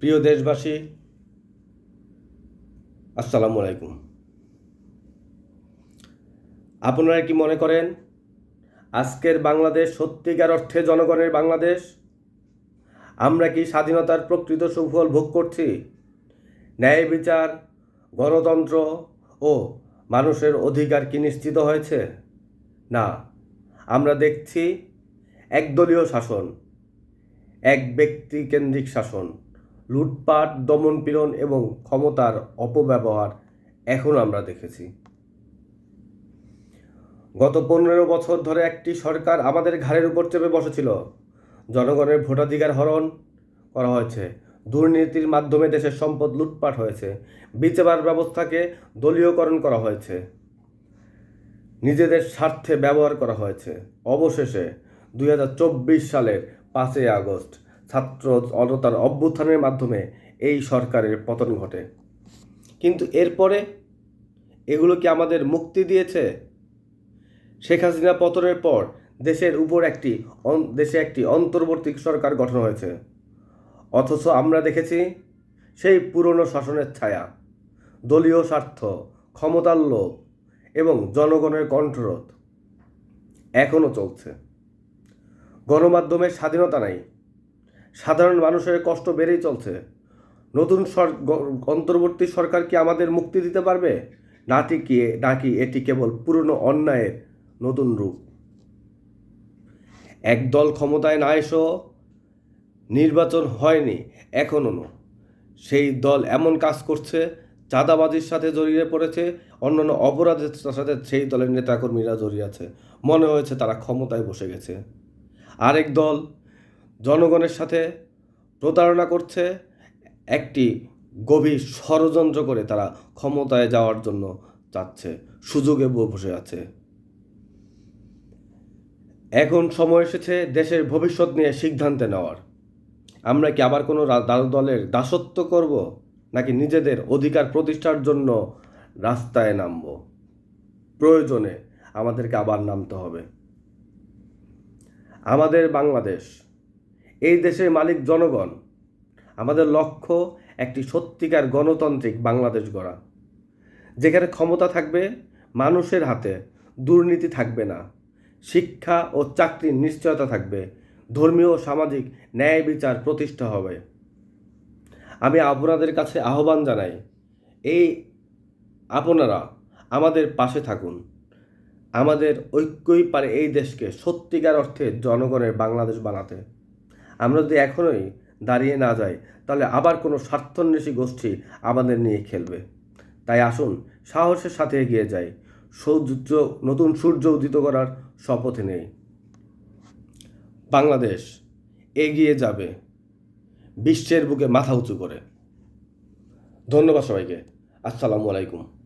প্রিয় দেশবাসী, আসসালামু আলাইকুম। আপনারা কি মনে করেন আজকের বাংলাদেশ সত্যিকার অর্থে জনগণের বাংলাদেশ? আমরা কি স্বাধীনতার প্রকৃত সুফল ভোগ করছি? ন্যায় বিচার, গণতন্ত্র ও মানুষের অধিকার কি নিশ্চিত হয়েছে? না, আমরা দেখছি একদলীয় শাসন, এক ব্যক্তি কেন্দ্রিক শাসন। লুটপাট, দমনপীড়ন এবং ক্ষমতার অপব্যবহার এখন আমরা দেখেছি। গত পনেরো বছর ধরে একটি সরকার আমাদের ঘাড়ের উপর চেপে বসেছিল। জনগণের ভোটাধিকার হরণ করা হয়েছে। দুর্নীতির মাধ্যমে দেশের সম্পদ লুটপাট হয়েছে। বিচার ব্যবস্থাকে দলীয়করণ করা হয়েছে। নিজেদের স্বার্থে ব্যবহার করা হয়েছে। অবশেষে দুই হাজার চব্বিশ সালের পাঁচই আগস্ট ছাত্র অনতার অভ্যুত্থানের মাধ্যমে এই সরকারের পতন ঘটে। কিন্তু এরপরে এগুলো কি আমাদের মুক্তি দিয়েছে? শেখ হাসিনা পতনের পর দেশের উপর একটি দেশে একটি অন্তর্বর্তী সরকার গঠন হয়েছে। অথচ আমরা দেখেছি সেই পুরনো শাসনের ছায়া, দলীয় স্বার্থ, ক্ষমতার লোভ এবং জনগণের কণ্ঠরোধ এখনও চলছে। গণমাধ্যমের স্বাধীনতা নাই সাধারণ মানুষের কষ্ট বেড়েই চলছে। নতুন অন্তর্বর্তী সরকার কি আমাদের মুক্তি দিতে পারবে? নাটি কি নাকি এটি কেবল পুরনো অন্যায়ের নতুন রূপ? একদল ক্ষমতায় না এসেও নির্বাচন হয়নি, এখনও সেই দল এমন কাজ করছে, চাঁদাবাজির সাথে জড়িয়ে পড়েছে, অন্যান্য অপরাধের সাথে সেই দলের নেতাকর্মীরা জড়িয়ে আছে। মনে হয়েছে তারা ক্ষমতায় বসে গেছে। আরেক দল জনগণের সাথে প্রতারণা করছে, একটি গভীর ষড়যন্ত্র করে তারা ক্ষমতায় যাওয়ার জন্য চাচ্ছে, সুযোগে বসে আছে। এখন সময় এসেছে দেশের ভবিষ্যৎ নিয়ে সিদ্ধান্ত নেওয়ার। আমরা কি আবার কোনো দলের দাসত্ব করব, নাকি নিজেদের অধিকার প্রতিষ্ঠার জন্য রাস্তায় নামব? প্রয়োজনে আমাদেরকে আবার নামতে হবে। আমাদের বাংলাদেশ এই দেশের মালিক জনগণ। আমাদের লক্ষ্য একটি সত্যিকার গণতান্ত্রিক বাংলাদেশ গড়া। যেখানে ক্ষমতা থাকবে, মানুষের হাতে দুর্নীতি থাকবে না। শিক্ষা ও চাকরির নিশ্চয়তা থাকবে। ধর্মীয় ও সামাজিক ন্যায় বিচার প্রতিষ্ঠা হবে। আমি আপনাদের কাছে আহ্বান জানাই, এই আপনারা আমাদের পাশে থাকুন। আমাদের ঐক্যই পারে এই দেশকে সত্যিকার অর্থে জনগণের বাংলাদেশ বানাতে। আমরা যদি এখনোই দাঁড়িয়ে না যাই, তাহলে আবার কোনো স্বার্থন্বেষী গোষ্ঠী আমাদের নিয়ে খেলবে। তাই আসুন, সাহসের সাথে এগিয়ে যাই। সূর্য নতুন সূর্য উদিত করার শপথে নেই। বাংলাদেশ এগিয়ে যাবে, বিশ্বের বুকে মাথা উঁচু করে। ধন্যবাদ সবাইকে। আসসালামু আলাইকুম।